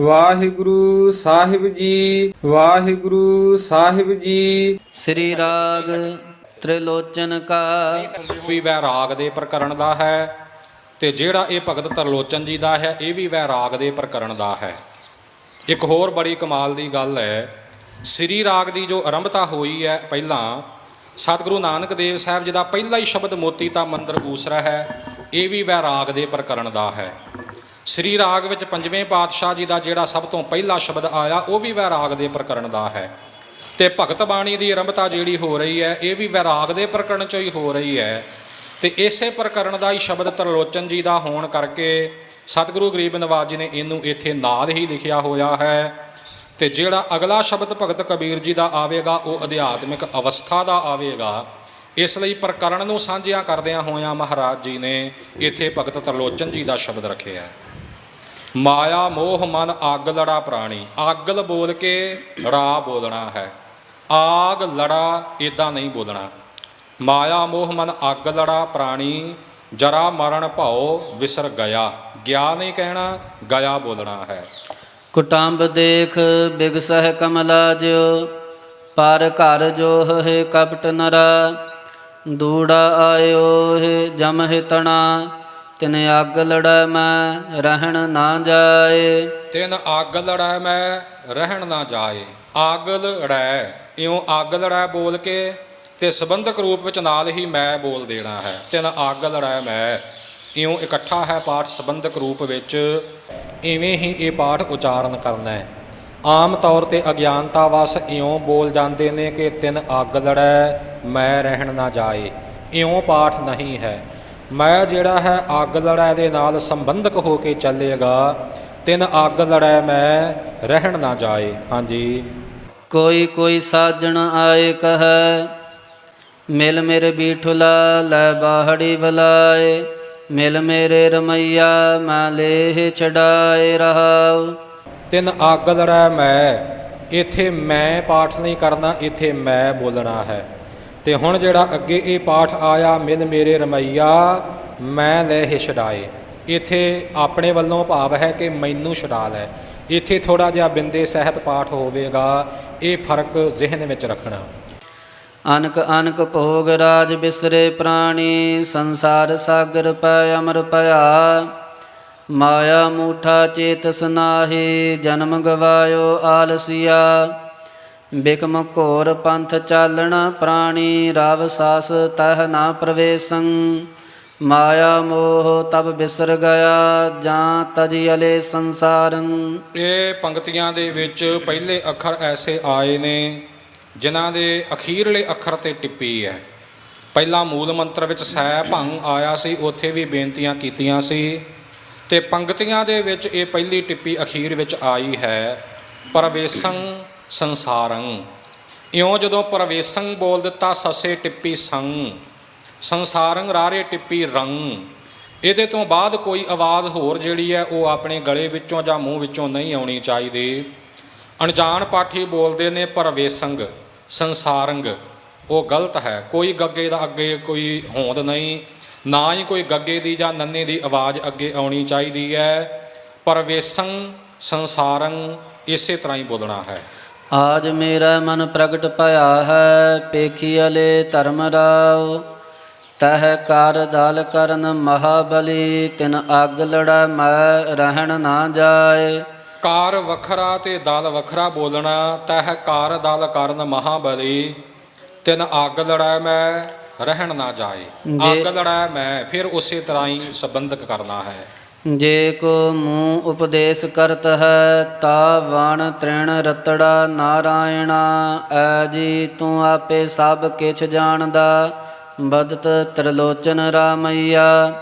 ਵਾਹਿਗੁਰੂ ਸਾਹਿਬ ਜੀ ਵਾਹਿਗੁਰੂ ਸਾਹਿਬ ਜੀ। ਸ੍ਰੀ ਰਾਗ ਤ੍ਰਿਲੋਚਨ ਕਾ। ਵੀ ਵੈਰਾਗ ਦੇ ਪ੍ਰਕਰਣ ਦਾ ਹੈ ਤੇ ਜਿਹੜਾ ਇਹ ਭਗਤ ਤਰਲੋਚਨ ਜੀ ਦਾ ਹੈ ਇਹ ਵੀ ਵੈਰਾਗ ਦੇ ਪ੍ਰਕਰਣ ਦਾ ਹੈ। ਇੱਕ ਹੋਰ ਬੜੀ ਕਮਾਲ ਦੀ ਗੱਲ ਹੈ ਸ੍ਰੀ ਰਾਗ ਦੀ ਜੋ ਆਰੰਭਤਾ ਹੋਈ ਹੈ ਪਹਿਲਾਂ ਸਤਿਗੁਰੂ ਨਾਨਕ ਦੇਵ ਸਾਹਿਬ ਜੀ ਦਾ ਪਹਿਲਾ ਹੀ ਸ਼ਬਦ ਮੋਤੀ ਤਾਂ ਮੰਦਰ ਊਸਰਾ ਹੈ ਇਹ ਵੀ ਵੈਰਾਗ ਦੇ ਪ੍ਰਕਰਣ ਦਾ ਹੈ। ਸ੍ਰੀ ਰਾਗ ਵਿੱਚ ਪੰਜਵੇਂ ਪਾਤਸ਼ਾਹ ਜੀ ਦਾ ਜਿਹੜਾ ਸਭ ਤੋਂ ਪਹਿਲਾ ਸ਼ਬਦ ਆਇਆ, ਉਹ ਵੀ ਵੈਰਾਗ ਦੇ ਪ੍ਰਕਰਣ ਦਾ ਹੈ। ਤੇ ਭਗਤ ਬਾਣੀ ਦੀ ਆਰੰਭਤਾ ਜਿਹੜੀ ਹੋ ਰਹੀ ਹੈ, ਇਹ ਵੀ ਵੈਰਾਗ ਦੇ ਪ੍ਰਕਰਣ ਚੋਂ ਹੀ ਹੋ ਰਹੀ ਹੈ। ਤੇ ਇਸੇ ਪ੍ਰਕਰਣ ਦਾ ਹੀ ਸ਼ਬਦ ਤਰਲੋਚਨ ਜੀ ਦਾ ਹੋਣ ਕਰਕੇ ਸਤਿਗੁਰੂ ਗਰੀਬ ਨਵਾਜ ਜੀ ਨੇ ਇਹਨੂੰ ਇੱਥੇ ਨਾਲ ਹੀ ਲਿਖਿਆ ਹੋਇਆ ਹੈ। ਤੇ ਜਿਹੜਾ ਅਗਲਾ ਸ਼ਬਦ ਭਗਤ ਕਬੀਰ ਜੀ ਦਾ ਆਵੇਗਾ, ਉਹ ਅਧਿਆਤਮਿਕ ਅਵਸਥਾ ਦਾ ਆਵੇਗਾ। ਇਸ ਲਈ ਪ੍ਰਕਰਣ ਨੂੰ ਸਾਂਝਿਆ ਕਰਦਿਆਂ ਹੋਇਆਂ ਮਹਾਰਾਜ ਜੀ ਨੇ ਇੱਥੇ ਭਗਤ ਤਰਲੋਚਨ ਜੀ ਦਾ ਸ਼ਬਦ ਰੱਖਿਆ ਹੈ। ਮਾਇਆ, ਮੋਹ, ਮਨ, ਅੱਗ, ਲੜਾ, ਪ੍ਰਾਣੀ। ਅੱਗਲ ਬੋਲ ਕੇ ੜਾ ਬੋਲਣਾ ਹੈ। ਆਗ, ਲੜਾ ਇਦਾਂ ਨਹੀਂ ਬੋਲਣਾ। ਮਾਇਆ, ਮੋਹ, ਮਨ, ਅੱਗ, ਲੜਾ, ਪ੍ਰਾਣੀ, ਜਰਾ ਮਰਨ ਭਉ ਵਿਸਰ ਗਿਆ। ਗਿਆ ਨਹੀਂ ਕਹਿਣਾ, ਗਿਆ ਬੋਲਣਾ ਹੈ। ਕੁਟੰਬ ਦੇਖ ਬਿਗਸਹਿ ਕਮਲਾ ਜਿਉ, ਪਰ ਘਰ ਜੋ ਹੈ ਕਪਟ ਨਰਾ। ਦੂੜਾ ਆਇਓ ਹੈ ਜਮ ਹੈ ਤਣਾ। ਤਿਨ ਅੱਗ ਲੜੈ ਮੈਂ, ਰਹਿਣ ਨਾ ਜਾਏ। ਤਿਨ ਅੱਗ ਲੜੈ ਮੈਂ, ਰਹਿਣ ਨਾ ਜਾਏ। ਅੱਗ ਲੜੈ, ਇਉਂ ਅੱਗ ਲੜੈ ਬੋਲ ਕੇ ਤੇ ਸੰਬੰਧਕ ਰੂਪ ਵਿੱਚ ਨਾਲ ਹੀ ਮੈਂ ਬੋਲ ਦੇਣਾ ਹੈ। ਤਿਨ ਅੱਗ ਲੜੈ ਮੈਂ, ਇਉਂ ਇਕੱਠਾ ਹੈ ਪਾਠ ਸੰਬੰਧਕ ਰੂਪ ਵਿੱਚ। ਇਵੇਂ ਹੀ ਇਹ ਪਾਠ ਉਚਾਰਨ ਕਰਨਾ ਹੈ। ਆਮ ਤੌਰ ਤੇ ਅਗਿਆਨਤਾ ਵਸ ਇਉਂ ਬੋਲ ਜਾਂਦੇ ਨੇ ਕਿ ਤਿੰਨ ਅੱਗ ਲੜੈ, ਮੈਂ ਰਹਿਣ ਨਾ ਜਾਏ। ਇਉਂ ਪਾਠ ਨਹੀਂ ਹੈ। ਮੈਂ ਜਿਹੜਾ ਹੈ ਅੱਗ ਲੜਾਈ ਦੇ ਨਾਲ ਸੰਬੰਧਕ ਹੋ ਕੇ ਚੱਲੇਗਾ ਤਿਨ ਅੱਗ ਲੜਾਈ ਮੈਂ ਰਹਿਣ ਨਾ ਜਾਏ। ਹਾਂਜੀ। ਕੋਈ ਕੋਈ ਸਾਜਣ ਆਏ ਕਹੈ ਮਿਲ ਮੇਰੇ ਬੀਠੁਲਾ ਲੈ ਬਾਹੜੀ ਬਲਾਏ। ਮਿਲ ਮੇਰੇ ਰਮਈਆ ਮੈਂ ਲੇਹ ਛਡਾਏ ਰਹਾਉ। ਤਿਨ ਅੱਗ ਲੜਾਈ ਮੈਂ ਇੱਥੇ ਮੈਂ ਪਾਠ ਨਹੀਂ ਕਰਨਾ ਇੱਥੇ ਮੈਂ ਬੋਲਣਾ ਹੈ। ਤੇ ਹੁਣ ਜਿਹੜਾ ਅੱਗੇ ਇਹ ਪਾਠ ਆਇਆ, ਮਿਲ ਮੇਰੇ ਰਮਈਆ, ਮੈਂ ਲੈ ਹੀ ਛਡਾਏ। ਇੱਥੇ ਆਪਣੇ ਵੱਲੋਂ ਭਾਵ ਹੈ ਕਿ ਮੈਨੂੰ ਛਡਾ ਲੈ। ਇੱਥੇ ਥੋੜਾ ਜਿਹਾ ਬਿੰਦੇ ਸਹਿਤ ਪਾਠ ਹੋਵੇਗਾ, ਇਹ ਫ਼ਰਕ ਜ਼ਿਹਨ ਵਿੱਚ ਰੱਖਣਾ। ਅਨਕ ਅਨਕ ਭੋਗ ਰਾਜ ਬਿਸਰੇ ਪ੍ਰਾਣੀ, ਸੰਸਾਰ ਸਾਗਰ ਪੈ ਅਮਰ ਭਇਆ। ਮਾਇਆ ਮੂਠਾ ਚੇਤ ਨਾਹੀ, ਜਨਮ ਗਵਾਇਓ ਆਲਸੀਆ। ਬਿਕਮ ਘੋਰ ਪੰਥ ਚਾਲਣਾ, ਪ੍ਰਾਣੀ ਰਵ ਸਾਸ ਤਹ ਨਾ ਪ੍ਰਵੇਸੰ। ਮਾਇਆ ਮੋਹ ਤਬ ਬਿਸਰ ਗਿਆ, ਜਾਂ ਤਜਿਅਲੇ ਸੰਸਾਰੰ। ਇਹ ਪੰਕਤੀਆਂ ਦੇ ਵਿੱਚ ਪਹਿਲੇ ਅੱਖਰ ਐਸੇ ਆਏ ਨੇ, ਜਿਨ੍ਹਾਂ ਦੇ ਅਖੀਰਲੇ ਅੱਖਰ ਤੇ ਟਿੱਪੀ ਹੈ। ਪਹਿਲਾ ਮੂਲ ਮੰਤਰ ਵਿੱਚ ਸੈ ਭੰਗ ਆਇਆ ਸੀ, ਉੱਥੇ ਵੀ ਬੇਨਤੀਆਂ ਕੀਤੀਆਂ ਸੀ। ਤੇ ਪੰਕਤੀਆਂ ਦੇ ਵਿੱਚ ਇਹ ਪਹਿਲੀ ਟਿੱਪੀ ਅਖੀਰ ਵਿੱਚ ਆਈ ਹੈ, ਪਰਵੇਸੰ ਸੰਸਾਰੰ। ਇਉਂ ਜਦੋਂ ਪਰਵੇਸੰ ਬੋਲ ਦਿੱਤਾ, ਸਸੇ ਟਿੱਪੀ ਸੰਗ। ਸੰਸਾਰੰ ਰਾਰੇ ਟਿੱਪੀ ਰੰਗ ਇਹਦੇ ਤੋਂ ਬਾਅਦ ਕੋਈ ਆਵਾਜ਼ ਹੋਰ ਜਿਹੜੀ ਹੈ, ਉਹ ਆਪਣੇ ਗਲੇ ਵਿੱਚੋਂ ਜਾਂ ਮੂੰਹ ਵਿੱਚੋਂ ਨਹੀਂ ਆਉਣੀ ਚਾਹੀਦੀ। ਅਣਜਾਣ ਪਾਠੀ ਬੋਲਦੇ ਨੇ ਪਰਵੇਸੰਗ ਸੰਸਾਰੰਗ ਉਹ ਗਲਤ ਹੈ। ਕੋਈ ਗੱਗੇ ਦਾ ਅੱਗੇ ਕੋਈ ਹੋਂਦ ਨਹੀਂ। ਨਾ ਹੀ ਕੋਈ ਗੱਗੇ ਦੀ ਜਾਂ ਨੰਨੇ ਦੀ ਆਵਾਜ਼ ਅੱਗੇ ਆਉਣੀ ਚਾਹੀਦੀ ਹੈ। ਪਰਵੇਸੰ, ਸੰਸਾਰੰ, ਇਸੇ ਤਰ੍ਹਾਂ ਹੀ ਬੋਲਣਾ ਹੈ। ਆਜ ਮੇਰਾ ਮਨ ਪ੍ਰਗਟ ਭਇਆ ਹੈ ਪੇਖੀਅਲੇ ਧਰਮ ਰਾਵ ਤਹ ਕਰ ਦਲ ਕਰਨ ਮਹਾਬਲੀ ਤਿਨ ਅੱਗ ਲੜਾ ਮੈਂ ਰਹਿਣ ਨਾ ਜਾਏ। ਕਾਰ ਵੱਖਰਾ ਤੇ ਦਲ ਵੱਖਰਾ ਬੋਲਣਾ ਤਹ ਕਾਰ ਦਲ ਕਰਨ ਮਹਾਬਲੀ ਤਿਨ ਅੱਗ ਲੜਾਇ ਮੈਂ ਰਹਿਣ ਨਾ ਜਾਏ। ਅੱਗ ਲੜਾਇ ਮੈਂ ਫਿਰ ਉਸੇ ਤਰ੍ਹਾਂ ਹੀ ਸੰਬੰਧਕ ਕਰਨਾ ਹੈ। ਜੇ ਕੋ ਮੂੰ ਉਪਦੇਸ਼ ਕਰਤ ਹੈ, ਤਾ ਵਣ ਤ੍ਰਿਣ ਰਤੜਾ ਨਾਰਾਇਣਾ। ਐ ਜੀ ਤੂੰ ਆਪੇ ਸਭ ਕਿਛ ਜਾਣਦਾ, ਬਦਤ ਤ੍ਰਿਲੋਚਨ ਰਾਮਈਆ।